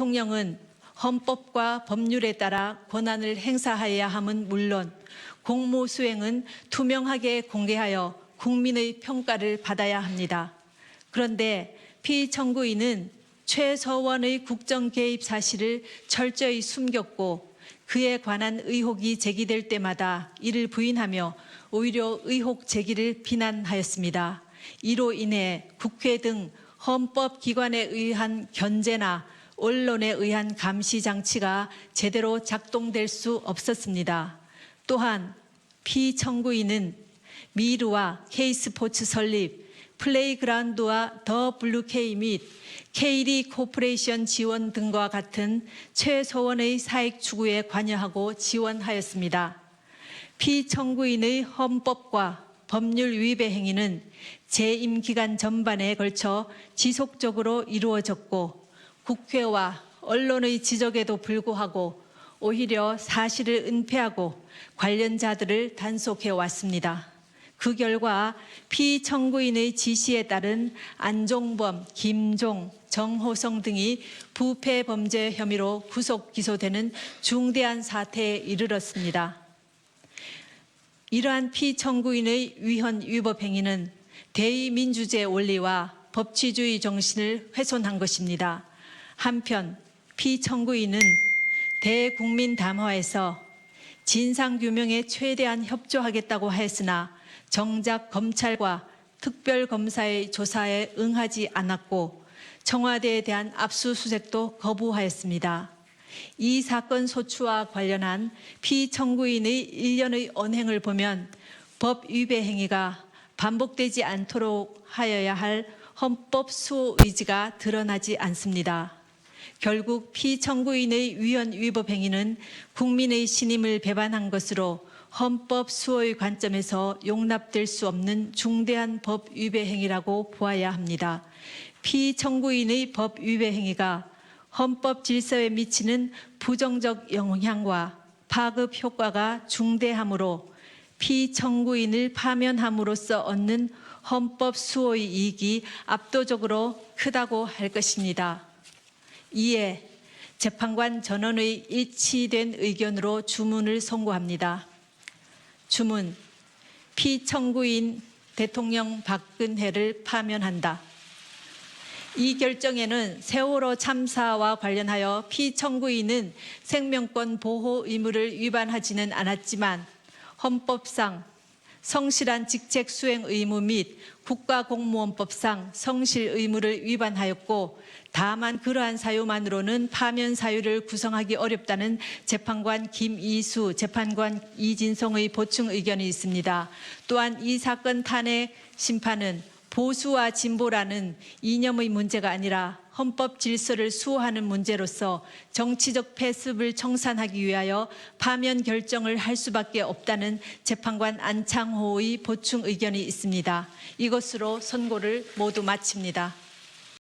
대통령은 헌법과 법률에 따라 권한을 행사하여야 함은 물론 공무 수행은 투명하게 공개하여 국민의 평가를 받아야 합니다. 그런데 피청구인은 최서원의 국정 개입 사실을 철저히 숨겼고 그에 관한 의혹이 제기될 때마다 이를 부인하며 오히려 의혹 제기를 비난하였습니다. 이로 인해 국회 등 헌법기관에 의한 견제나 언론에 의한 감시 장치가 제대로 작동될 수 없었습니다. 또한 피청구인은 미르와 K스포츠 설립, 플레이그라운드와 더 블루케이 및 K리 코퍼레이션 지원 등과 같은 최소원의 사익 추구에 관여하고 지원하였습니다. 피청구인의 헌법과 법률 위배 행위는 재임 기간 전반에 걸쳐 지속적으로 이루어졌고 국회와 언론의 지적에도 불구하고 오히려 사실을 은폐하고 관련자들을 단속해 왔습니다. 그 결과 피청구인의 지시에 따른 안종범, 김종, 정호성 등이 부패 범죄 혐의로 구속 기소되는 중대한 사태에 이르렀습니다. 이러한 피청구인의 위헌 위법 행위는 대의민주주의 원리와 법치주의 정신을 훼손한 것입니다. 한편 피청구인은 대국민 담화에서 진상규명에 최대한 협조하겠다고 하였으나 정작 검찰과 특별검사의 조사에 응하지 않았고 청와대에 대한 압수수색도 거부하였습니다. 이 사건 소추와 관련한 피청구인의 일련의 언행을 보면 법 위배 행위가 반복되지 않도록 하여야 할 헌법 수호 의지가 드러나지 않습니다. 결국 피청구인의 위헌 위법 행위는 국민의 신임을 배반한 것으로 헌법 수호의 관점에서 용납될 수 없는 중대한 법 위배 행위라고 보아야 합니다. 피청구인의 법 위배 행위가 헌법 질서에 미치는 부정적 영향과 파급 효과가 중대하므로 피청구인을 파면함으로써 얻는 헌법 수호의 이익이 압도적으로 크다고 할 것입니다. 이에 재판관 전원의 일치된 의견으로 주문을 선고합니다. 주문 피청구인 대통령 박근혜를 파면한다. 이 결정에는 세월호 참사와 관련하여 피청구인은 생명권 보호 의무를 위반하지는 않았지만 헌법상 성실한 직책 수행 의무 및 국가공무원법상 성실 의무를 위반하였고 다만 그러한 사유만으로는 파면 사유를 구성하기 어렵다는 재판관 김이수, 재판관 이진성의 보충 의견이 있습니다. 또한 이 사건 탄핵 심판은 보수와 진보라는 이념의 문제가 아니라 헌법 질서를 수호하는 문제로서 정치적 패습을 청산하기 위하여 파면 결정을 할 수밖에 없다는 재판관 안창호의 보충 의견이 있습니다. 이것으로 선고를 모두 마칩니다.